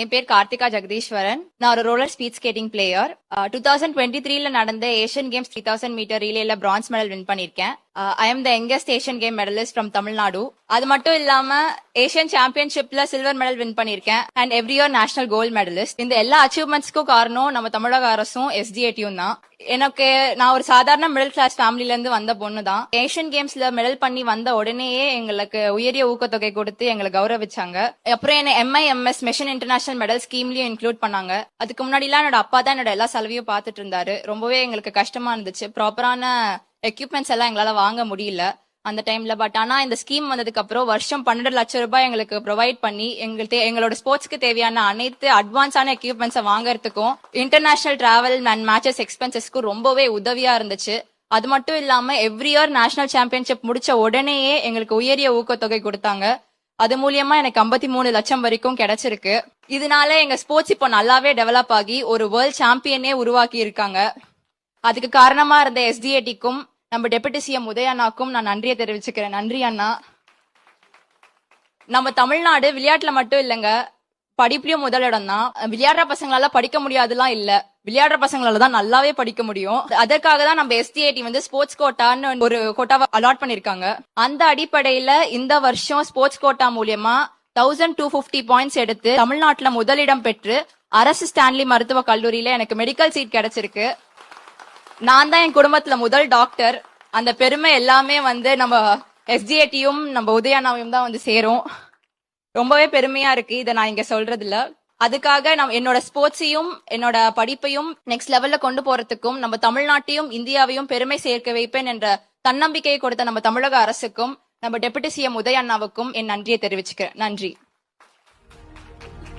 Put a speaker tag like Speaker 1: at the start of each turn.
Speaker 1: என் பேர் கார்த்திகா ஜெகதீஸ்வரன். நான் ஒரு roller speed skating player two thousand twenty த்ரீல நடந்த Asian Games three thousand meter ரீலேல bronze medal win பண்ணிருக்கேன். I am the youngest Asian game medalist from Tamil Nadu அது மட்டும் இல்லாம ஏஷியன் சாம்பியன்ஷிப்ல சில்வர் மெடல் வின் பண்ணிருக்கேன் and every year national gold medalist இந்த எல்லா அச்சீவ்மெண்ட்ஸ்க்கும் காரணம் நம்ம தமிழக அரசும் எஸ்டிஏடியும் தான். எனக்கு நான் ஒரு சாதாரண மிடில் கிளாஸ் ஃபேமிலில இருந்து வந்த பொண்ணு தான். ஏஷியன் கேம்ஸ்ல மெடல் பண்ணி வந்த உடனேயே எங்களுக்கு உயரிய ஊக்கத்தொகை கொடுத்து எங்களை கௌரவிச்சாங்க. அப்புறம் என்ன எம்ஐஎம்எஸ் மிஷன் இன்டர்நேஷனல் மெடல் ஸ்கீம்லயும் இன்க்ளூட் பண்ணாங்க. அதுக்கு முன்னாடி எல்லாம் என்னோட அப்பா தான் என்னோட எல்லா செலவையும் பார்த்துட்டு இருந்தாரு. ரொம்பவே எங்களுக்கு கஷ்டமா இருந்துச்சு. ப்ராப்பரான எக்யூப்மெண்ட்ஸ் எல்லாம் எங்களால வாங்க முடியல அந்த டைம்ல பட் ஆனா இந்த ஸ்கீம் வந்ததுக்கு அப்புறம் வருஷம் பன்னெண்டு லட்சம் ரூபாய் எங்களுக்கு ப்ரொவைட் பண்ணி எங்களுக்கு எங்களோட ஸ்போர்ட்ஸ்க்கு தேவையான அனைத்து அட்வான்ஸான எக்யூப்மெண்ட்ஸை வாங்குறதுக்கும் இன்டர்நேஷனல் டிராவல் அண்ட் மேட்சஸ் எக்ஸ்பென்சஸ்க்கும் ரொம்பவே உதவியா இருந்துச்சு. அது மட்டும் இல்லாம எவ்ரி இயர் நேஷனல் சாம்பியன்ஷிப் முடிச்ச உடனேயே எங்களுக்கு உயரிய ஊக்கத்தொகை கொடுத்தாங்க. அது மூலியமா எனக்கு 53 மூணு லட்சம் வரைக்கும் கிடைச்சிருக்கு. இதனால எங்க ஸ்போர்ட்ஸ் இப்போ நல்லாவே டெவலப் ஆகி ஒரு வேர்ல்ட் சாம்பியனே உருவாக்கி இருக்காங்க. அதுக்கு காரணமா இருந்த எஸ்டிஏடிக்கும் நம்ம டெபுட்டி சிஎம் உதயண்ணாக்கும் நான் நன்றியை தெரிவிச்சுக்கிறேன். நன்றி அண்ணா. நம்ம தமிழ்நாடு விளையாட்டுல மட்டும் இல்லைங்க படிப்புலயும் முதலிடம் தான். விளையாடுற பசங்களால படிக்க முடியாதுலாம் இல்ல. விளையாடுற பசங்களால தான் நல்லாவே படிக்க முடியும். அதற்காக தான் நம்ம எஸ்டிஐடி வந்து ஸ்போர்ட்ஸ் கோட்டான்னு ஒரு கோட்டாவை அலாட் பண்ணிருக்காங்க அந்த அடிப்படையில இந்த வருஷம் ஸ்போர்ட்ஸ் கோட்டா மூலியமா தௌசண்ட் டூ பிப்டி பாயிண்ட்ஸ் எடுத்து தமிழ்நாட்டுல முதலிடம் பெற்று அரசு ஸ்டான்லி மருத்துவ கல்லூரியில எனக்கு மெடிக்கல் சீட் கிடைச்சிருக்கு. நான் தான் என் குடும்பத்துல முதல் டாக்டர் அந்த பெருமை எல்லாமே வந்து நம்ம எஸ்டிஏடியும் நம்ம உதயானாவையும் தான் வந்து சேரும். ரொம்பவே பெருமையா இருக்கு. இதை நான் இங்க சொல்றது இல்ல அதுக்காக நான் என்னோட ஸ்போர்ட்ஸையும் என்னோட படிப்பையும் நெக்ஸ்ட் லெவல்ல கொண்டு போறதுக்கும் நம்ம தமிழ்நாட்டையும் இந்தியாவையும் பெருமை சேர்க்க வைப்பேன் என்ற தன்னம்பிக்கையை கொடுத்த நம்ம தமிழக அரசுக்கும் நம்ம டெபுட்டி சிஎம் உதய அண்ணாவுக்கும் என் நன்றியை தெரிவிச்சுக்கிறேன். நன்றி.